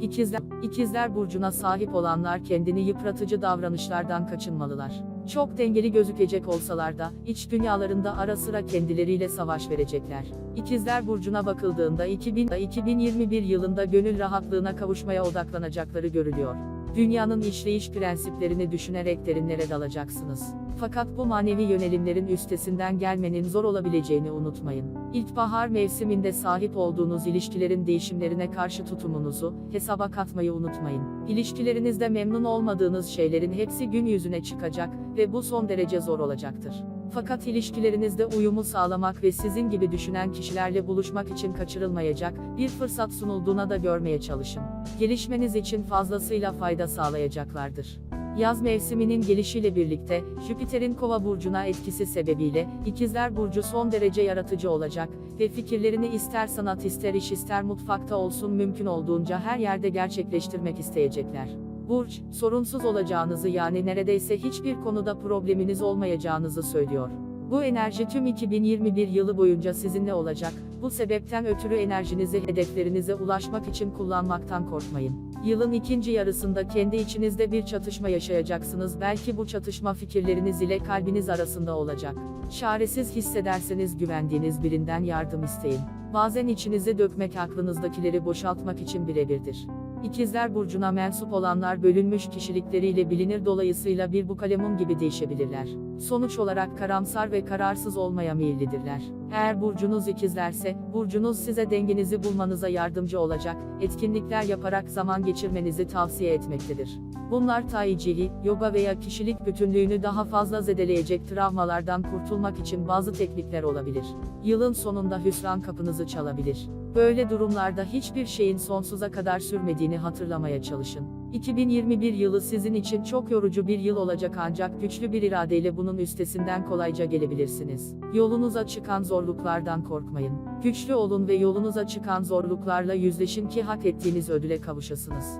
İkizler, İkizler burcuna sahip olanlar kendini yıpratıcı davranışlardan kaçınmalılar. Çok dengeli gözükecek olsalar da, iç dünyalarında ara sıra kendileriyle savaş verecekler. İkizler burcuna bakıldığında 2000 2021 yılında gönül rahatlığına kavuşmaya odaklanacakları görülüyor. Dünyanın işleyiş prensiplerini düşünerek derinlere dalacaksınız. Fakat bu manevi yönelimlerin üstesinden gelmenin zor olabileceğini unutmayın. İlkbahar mevsiminde sahip olduğunuz ilişkilerin değişimlerine karşı tutumunuzu hesaba katmayı unutmayın. İlişkilerinizde memnun olmadığınız şeylerin hepsi gün yüzüne çıkacak ve bu son derece zor olacaktır. Fakat ilişkilerinizde uyumu sağlamak ve sizin gibi düşünen kişilerle buluşmak için kaçırılmayacak bir fırsat sunulduğuna da görmeye çalışın. Gelişmeniz için fazlasıyla fayda sağlayacaklardır. Yaz mevsiminin gelişiyle birlikte, Jüpiter'in kova burcuna etkisi sebebiyle, ikizler burcu son derece yaratıcı olacak ve fikirlerini ister sanat ister iş ister mutfakta olsun mümkün olduğunca her yerde gerçekleştirmek isteyecekler. Burç, sorunsuz olacağınızı yani neredeyse hiçbir konuda probleminiz olmayacağınızı söylüyor. Bu enerji tüm 2021 yılı boyunca sizinle olacak, bu sebepten ötürü enerjinizi hedeflerinize ulaşmak için kullanmaktan korkmayın. Yılın ikinci yarısında kendi içinizde bir çatışma yaşayacaksınız belki bu çatışma fikirleriniz ile kalbiniz arasında olacak. Çaresiz hissederseniz güvendiğiniz birinden yardım isteyin. Bazen içinize dökmek aklınızdakileri boşaltmak için birebirdir. İkizler burcuna mensup olanlar bölünmüş kişilikleriyle bilinir dolayısıyla bir bu kalemun gibi değişebilirler. Sonuç olarak karamsar ve kararsız olmaya meyillidirler. Eğer burcunuz ikizlerse, burcunuz size dengenizi bulmanıza yardımcı olacak, etkinlikler yaparak zaman geçirmenizi tavsiye etmektedir. Bunlar tai chi, yoga veya kişilik bütünlüğünü daha fazla zedeleyecek travmalardan kurtulmak için bazı teknikler olabilir. Yılın sonunda hüsran kapınızı çalabilir. Böyle durumlarda hiçbir şeyin sonsuza kadar sürmediğini hatırlamaya çalışın. 2021 yılı sizin için çok yorucu bir yıl olacak ancak güçlü bir iradeyle bunun üstesinden kolayca gelebilirsiniz. Yolunuza çıkan zorluklardan korkmayın. Güçlü olun ve yolunuza çıkan zorluklarla yüzleşin ki hak ettiğiniz ödüle kavuşasınız.